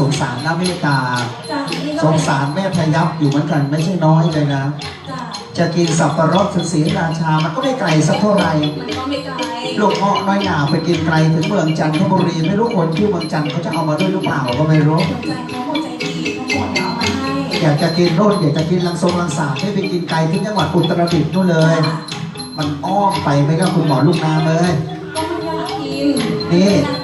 สงสารนะเมตตา จ้ะนี่ก็สงเป็นสารแม่พยับอยู่เหมือนกันไม่ใช่น้อยเลยนะ จ้ะจะกินสับปะรดถึงศรีราชา มันก็ไม่ไกลสักเท่าไหร่มันก็ไม่ไกลลูกเงาะน้อยหนาไปกินไกลถึงเมืองจันทบุรีไม่รู้คนที่เมืองจันทร์เขาจะเอามาด้วยหรือเปล่าก็ไม่รู้คนใจเขาคนใจดีเขาหมดเอามาให้อยากจะกินโน่นอยากจะกินลังทรงลังสาไม่ไปกินไกลที่จังหวัดอุตรดิตถ์นู่นเลย มันอ้อมไปไหมครับคุณหมอลูกนามเลย ก็มันอยากกินนี่คุณแพ้ท้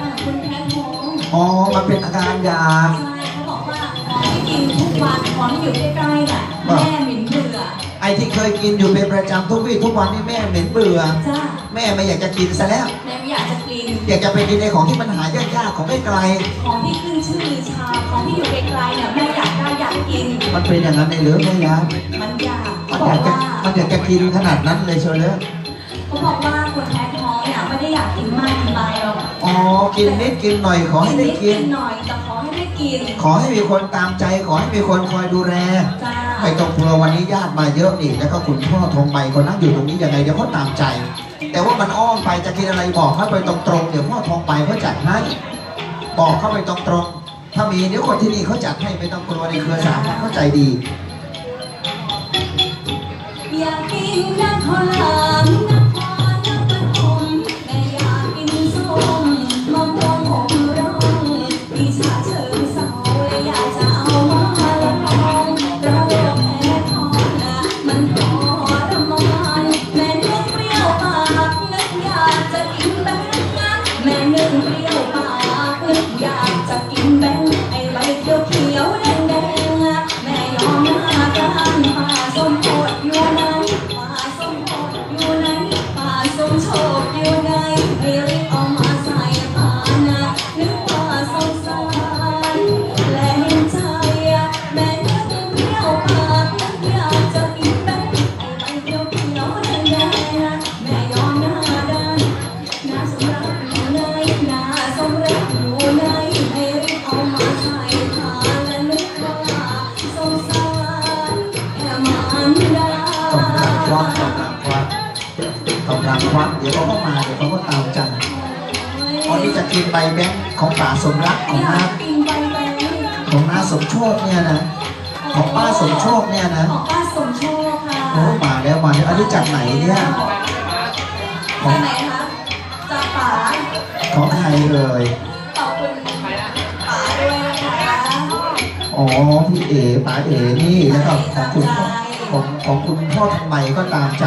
องอ๋อ มันเป็นอาการอยาก ใช่เขาบอกว่าขอให้กินทุกวันขอให้อยู่ใกล้ๆน่ะแม่หมิ่นเบื่อไอ้ที่เคยกินอยู่เป็นประจำทุกวี่ทุกวันนี่แม่เหม็นเบื่อ จ้าแม่ไม่อยากจะกินซะแล้ว แม่ไม่อยากจะกินอยากจะไปกินในของที่มันหายากๆของไม่ไกลของที่ขึ้นชื่อลือชาของที่อยู่ไกลๆเนี่ยแม่อยากได้อยากกินมันเป็นอย่างนั้นในเหลือแม่ยามันอยากมัเขานบออยากกว่าจะมันอยากจะกินขนาดนั้นเลยเชียวเลยเขาบอกว่าคนแพ้ท้องเนี่ย ไม่ได้อยากกินมากกินไปหรอกอ๋อ กินนิดกินหน่อยขอให้ได้นิดกิกินนหน่อยแต่ขอให้ได้กิน ขอให้มีคนตามใจ ขอให้มีคนคอยดูแลจ้าไปตรงครัววันนี้ญาติมาเยอะนี่แล้วก็คุณพ่อทองใบคนนั่งอยู่ตรงนี้ยังไงเดี๋ยวเขาตามใจ แต่ว่ามันอ้อมไปจะกินอะไรบอกเข้าไปตรงๆเดี๋ยวพ่อทองใบเขาจัดให้ บอกเข้าไปตรงๆถ้ามีเดี๋ยวคนที่นี่เขาจัดให้ไม่ต้องกลัวในเครือสามพันเข้าใจดีอยากกินน้ำข้าวหลา ใบแบงค์ของป่าสมรักของอยาน้ากกินใบแบงค์ของน้าสมโชคเนี่ยนะของป้าสมโชคเนี่ยนะของป้าสมโชคค่ะโอ้มาแล้วมาแล้วอันนี้จากไหนเนี่ยจากไหนคะจากป๋าของใครเลยขอบคุณป๋าด้วยนะคะอ๋อพี่เอ๋ป๋าเอ๋นี่แล้วก็ของคุณพ่อของของคุณพ่อทำไมก็ตามใจ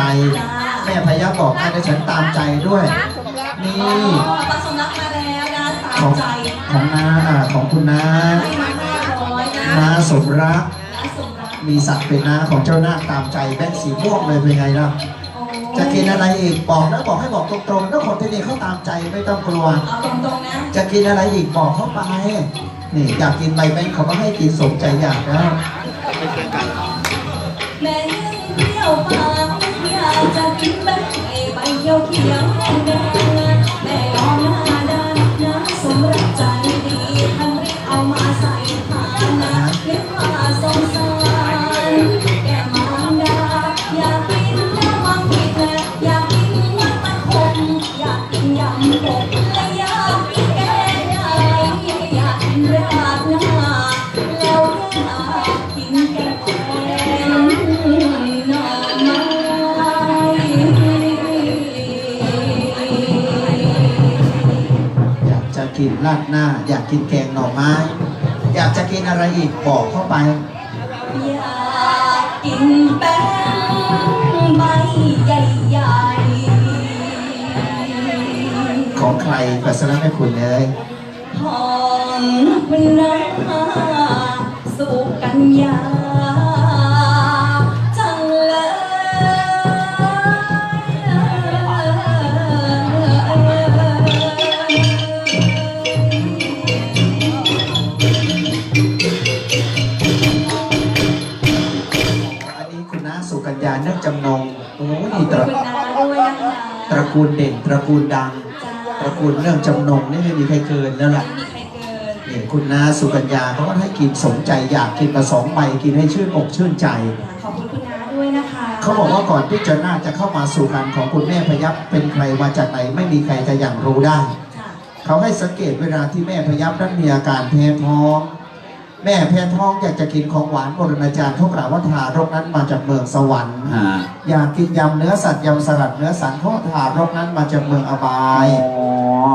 แม่พยาบอกให้นะฉันตามใจด้วย นี่ ขตาอมงใจของน้าอ่าของคุณน้าให้มาห้าร้อยนะน้าสมรักนะสมรักมีศักดิ์เป็นน้าของเจ้านาคตามใจแบงค์สีม่วงเลยเป็นไงล่ะโอ้จะกินอะไรอีกบอกนะบอกให้บอกตรงๆแล้วคนที่นี่เขาตามใจไม่ต้องกลัวเอาตรงๆนะจะกินอะไรอีกบอกเข้าไปนี่อยากกินใบแบงค์เขาก็ให้กินสมใจอยากนะแม่ยังเที่ยวปากอยากจะกินแบบไอ้ใบเขียวเขียว จะกินราดหน้า อยากกินแกงหน่อไม้ อยากจะกินอะไรอีกบอกเข้าไปอยากกินแป้งใบใหญ่ๆของใครปัสนะแม่คุณเลยหอมเป็นน้ำสุกัญญา กูลเด่นตระกูลดังจ้าตระกูลเรื่องจำนงนี่ไม่มีใครเกินแล้วล่ะไม่มีใครเกินเนี่ยคุณน้าสุกัญญาเขาก็ให้กินสมใจอยากกินมาสองใบกินให้ชื่นอกชื่นใจ ขอบคุณคุณน้าด้วยนะคะเขาบอกว่าก่อนที่เจะน่าจะเข้ามาสู่การของคุณแม่พยับเป็นใครมาจากไหนไม่มีใครจะอย่างรู้ได้ค่ะเขาให้สังเกตเวลาที่แม่พยับนั้นมีอาการแพ้ท้อง แม่แพ้ท้องอยากจะกินของหวานบรณาจารย์เขากล่าวว่าทารกนั้นมาจากเมืองสวรรค์ ฮะอยากกินยำเนื้อสัตว์ยำสลัดเนื้อสันเขาทารกนั้นมาจากเมืองอบาย อ๋อ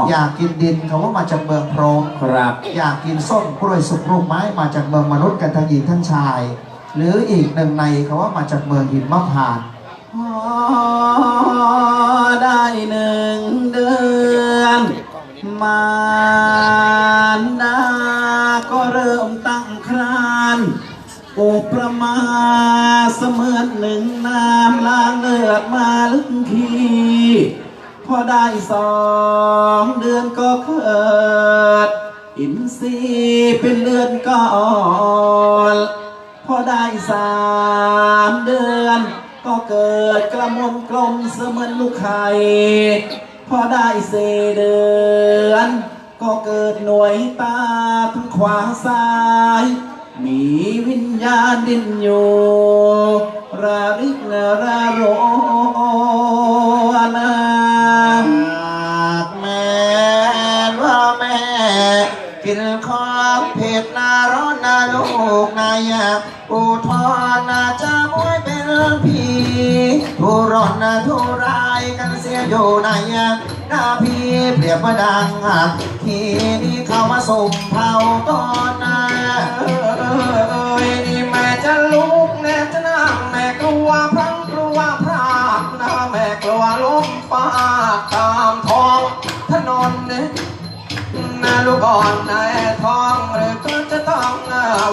อยากกินดินเขาว่ามาจากเมืองพรหม ครับอยากกินส้มกล้วยสุกลูกไม้มาจากเมืองมนุษย์กันทั้งหญิงทั้งชาย หรืออีกหนึ่งในเขาว่ามาจากเมืองหินมะพร้าวพอได้หนึ่งเดือน มารดาก็เริ่ม มาเสมือนหนึ่งน้ำล้างเลือดมาลึกทีพอได้สองเดือนก็เกิด อินทรีย์เป็นเลือดก่อนพอได้สามเดือน ก็เกิดกระมวลกลมเสมือนลูกไข่พอได้สี่เดือน ก็เกิดหน่วยตาทั้งขวาซ้าย มีวิญญาณดินอยู่ระริกระโรนาแม่ว่าแม่กินของเผ็ดนาร้อนนาลูกนายาอุทธรนาจะมวยเป็นผีทุรนนาทุรายกันเสียอยู่นายาหน้าพี่เปรียบว่าดังหักทีนี้เข้ามาสุ่มเผาตอนนา ดูกอ่อนนายท้องหรือก็จะต้อง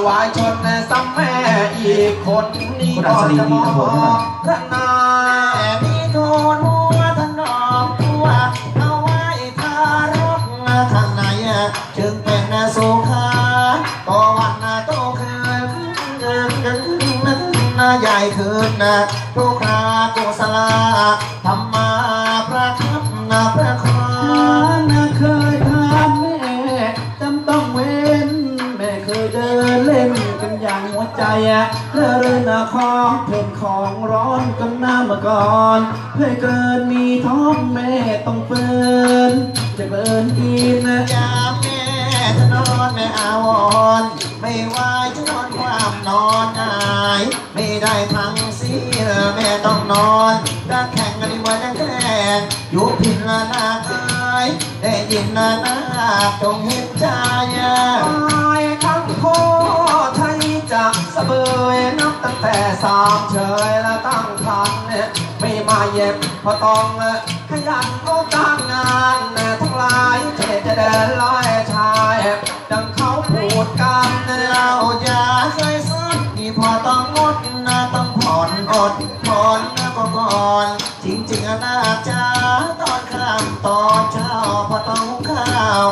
วายชนในซ้ำแม่อีกคนนี้ก็จะมองพระนาแต่พี่ทูลหัวถนอมตัวเอาไว้ทารกข้างในจึงเป็นสุขาก็วันโตขึ้นเกินกันใหญ่ขึ้นนะ รื่อเรื่อนาของเพลงของร้อนกันหน้ามาก่อน เพื่อเกินมีท้องแม่ต้องเฟินจะเบินอีนนะยามแม่จะนอนไม่อาวรณ์ไม่ไหวจะนอนความนอนหายไม่ได้พังเสียแม่ต้องนอนรักแข่งกันดีว่าจะแข่งอยู่พินละนาคายได้ยินละนาคจงเห็นใจตายทั้งโคไทยเบยนับตั้งแต่ สามเฉยและตั้งคันไม่มาเย็บพอต้องขยันโอการงานทั้งหลายเทจะเดินลอยชายดังเขาพูดกันเนี่ยเราอย่าเคยสุดนี่พอต้องงดนะต้องผ่อนอดผ่อนนะก็ก่อนจริงๆอะน่าจะตอนค่ำตอนเช้าพอต้องข้าว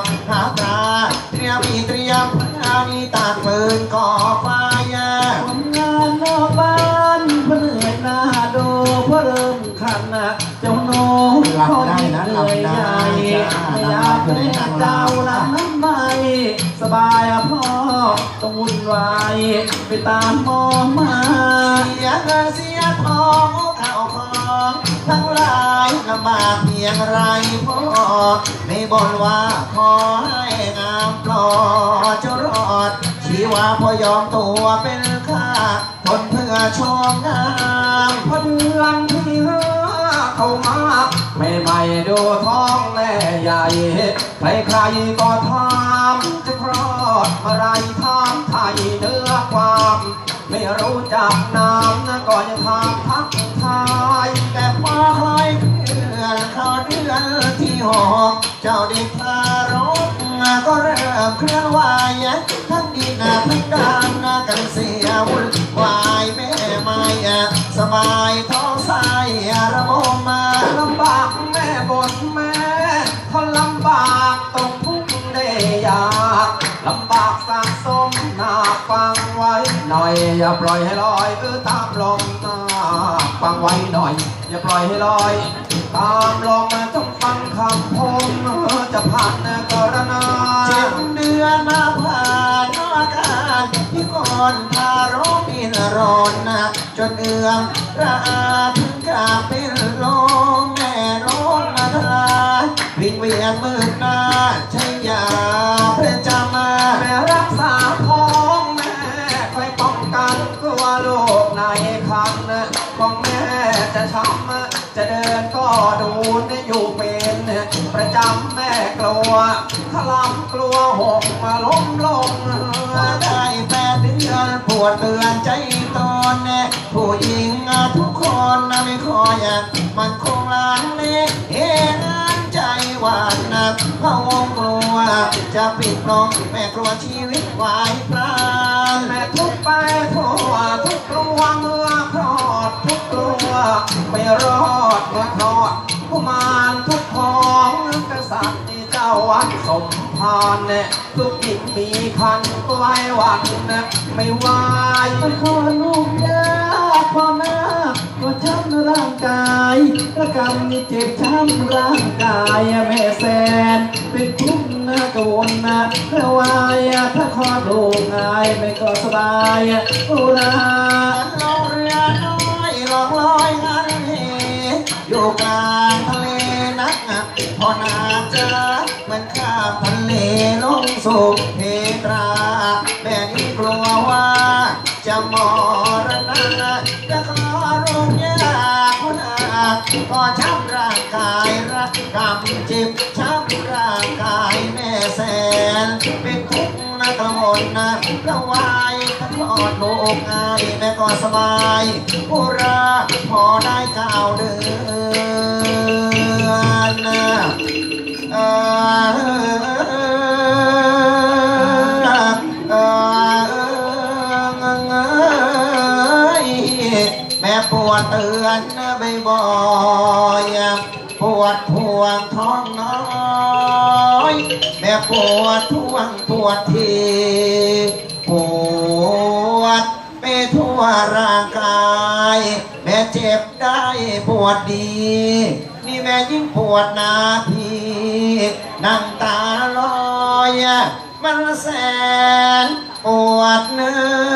ต้องวุ่นวายไปตามมองมา เสียเงินเสียทองข้าวของทั้งหลายลำบากเพียงไรพ่อไม่บ่นว่าขอให้งามปลอดจะรอดชีวาพอยอมตัวเป็นข้าทนเพื่อชมงามพลัง เข้ามาไม่ไม่ดูท้องแม่ใหญ่ใครใครก็ถามจะคลอดเมื่อไรถามไทยเนื้อความ ไม่รู้จักน้ำนะก็ยังถามทักทายแต่พอคอยเคลื่อนเขาเดือนที่หกเจ้าเด็กทารกก็เริ่มเคลื่อนไหวทั้งดีนทั้งดานกันเสียวุ่นวายแม่ไม่สบายท้อง ใสระบมมาลำบากแม่บนแม่ทนลำบากต้องทุกข์ได้ยากลำบากสะสมหนาฟังไว้หน่อยอย่าปล่อยให้ลอยเออตามลมหนาฟังไว้หน่อย อย่าปล่อยให้ลอย ตามลมต้องฟังคำพมจะผ่านกรณาเจ็ดเดือนมาผ่านอาการที่ก่อนทารกอินรอนนะ จนเอื้อมระอาถึงกับเป็นลมแม่ร้องมาทลายวิ่งเวียนมืดหน้าใช้ยาเพื่อจำมาแม่รักษาท้องแม่คอยป้องกันกลัวโรคในคันของแม่จะช้ำจะเดินก็ดูนอยู่เป็นประจำแม่กลัวขลำกลัวหกมาล้มลงได้แปดเดือน ปวดเตือนใจตอนแน่ผู้หญิงทุกคนไม่ขออยากมันคงล้างเลเองานใจหวานนะพระวงกลัว จะปิดลงแม่กลัวชีวิตวายพรางแม่ทุกไปทั่วทุกกลัวเมื่อคลอดทุกกลัวไม่รอดเมื่อคลอดกุมารทุกของกษัตริย์าวัดสมภารเนี่ยทุกหญิงมีคันไว้วันนะไม่ไหวายขอลูกยากพ่อแม่ก็ช้ำร่างกายและกรรมนี่เจ็บช้ำร่างกายแม่แสน เป็นทุกข์นะกวนนะระวายถ้าคอดลูกง่ายไม่ก็สบายอ้ลาลงเรือน้อยลองลอยงันเหอยู่กลา สู่เพตราแม่นี้กลัวว่า จะมรณะจะขอรุงยากคนอาก็ช้ำร่างกายรักกรรมจิบช้ำร่างกายแม่แสน เป็นทุกข์นะกระมนนะระวายถ้าคลอดลูกง่ายแม่ก็สบายอุราพอได้ข่าวเดือนน เตือนบ่อยๆปวดพวงท้องน้อยแม่ปวดทวงปวดทีปวดไปทั่วร่างกาย แม่เจ็บได้ปวดดี นี่แม่ยิ่งปวดนาทีนั่งตาลอย มันแสนปวดเนื้อ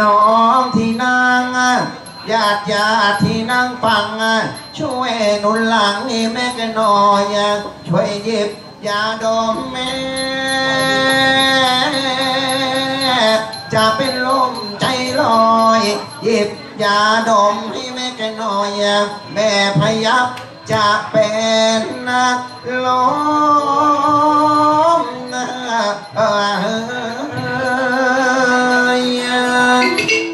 น้องที่นั่งญาติญาติที่นั่งฟัง ช่วยหนุนหลังแม่กันหน่อยช่วยหยิบยาดมแม่จะเป็นลมใจลอยหยิบยาดมให้แม่แกหน่อยแม่พยับจะเป็นนักร้ออ Thank you.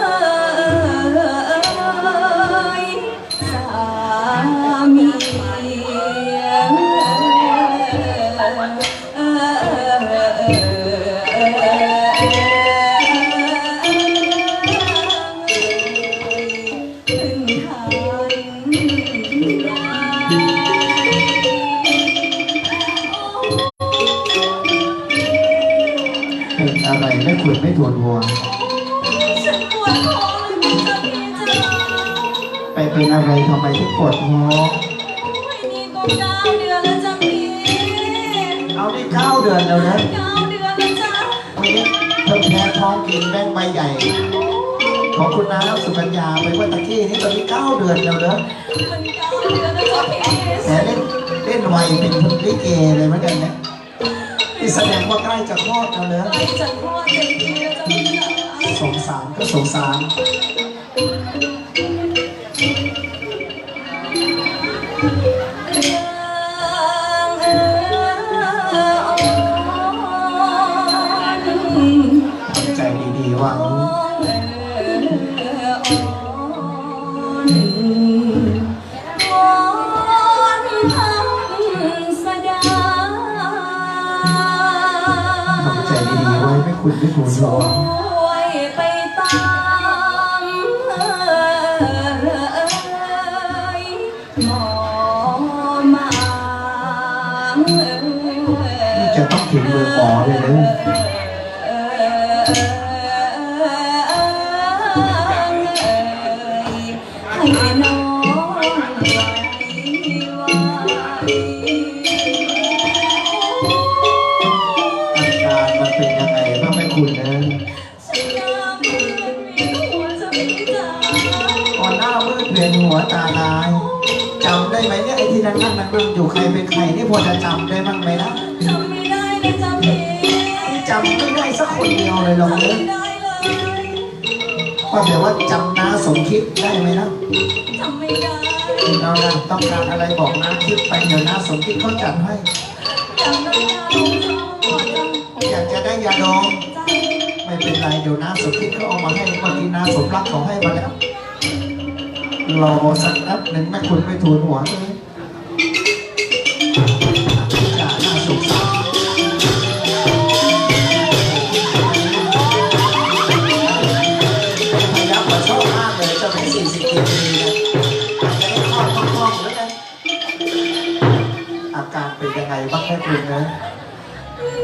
ก อะไรทำไมถึงปวดท้องไม่นี่ก็เก้าเดือนแล้วจ้ะพี่เอาได้เก้าเดือนแล้วนะเก้าเดือนแล้วจ้ะวันนี้เพิ่งแพ้ท้องกินแบงใบใหญ่ ของคุณน้าสุกัญญาไปเมื่อตะกี้นี่ตอนนี้เก้าเดือนแล้วเนอะมันเก้าเดือนแล้วจ้ะพี่แหมเล่นเล่นไวเป็นลิเกเลยเหมือนกันนะนี่แสดงว่าใกล้จะคลอดแล้วเนอะใกล้จะคลอดเต็มทีแล้วจ้ะพี่จ๋าสงสารก็สงสาร ๆไว้ไม่ นี่ยไอ้ที่นั่งนั่งนั่งนั่งอยู่ใครเป็นใครนี่พอจะจำได้บ้างไหมนะจำไม่ได้เลยจ้ะพี่จำไม่ได้สักคนเดียวเลยหรอกจำเนไม่อะได้เลยก็แต่ว่าจำน้าสมคิดได้ไหมนะจำไม่ได้เรานะต้องการอะไรบอกน้าคิดไปเดี๋ยวน้าสมคิดเขาจัดให้จำได้ยาลงจอจำอยากจะได้ยาดองจำไม่เป็นไรเดี๋ยวน้าสมคิดเขาเอามาให้เมื่อกี้น้าสมรักเขาให้มาแล้วรอสักแป๊บหนึ่งแม่คุณไม่ทูลหัวเลยอย่ ปีเลยจะได้คลอดคล่องแล้วกันอาการเป็นยังไงบ้างแม่คุณนะ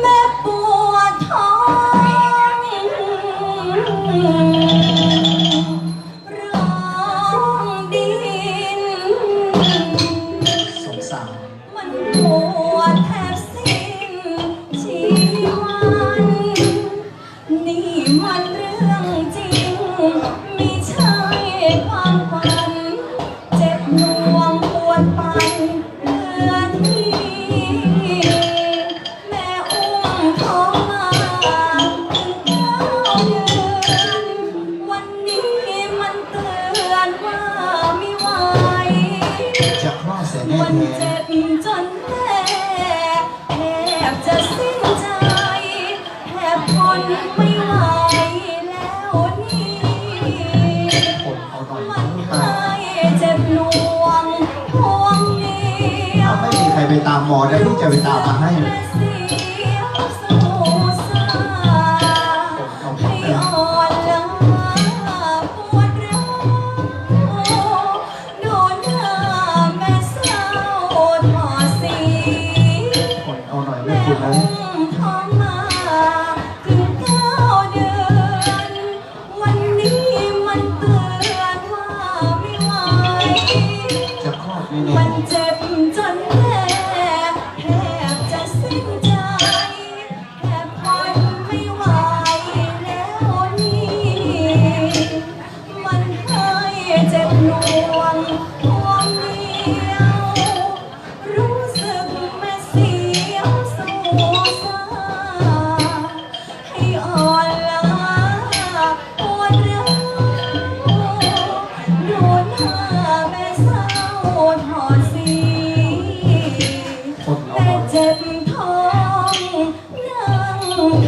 แม่ปวดท้อง มันเจ็บจนแม่แทบจะสิ้นใจแทบทนไม่ไหวแล้วนี่คนเอาหน่อยมันให้เจ็บหน่วงห่วงเหนียว ไม่มีใครไปตามหมอนะเพิ่งจะไปตามมาให้ องเรื่อง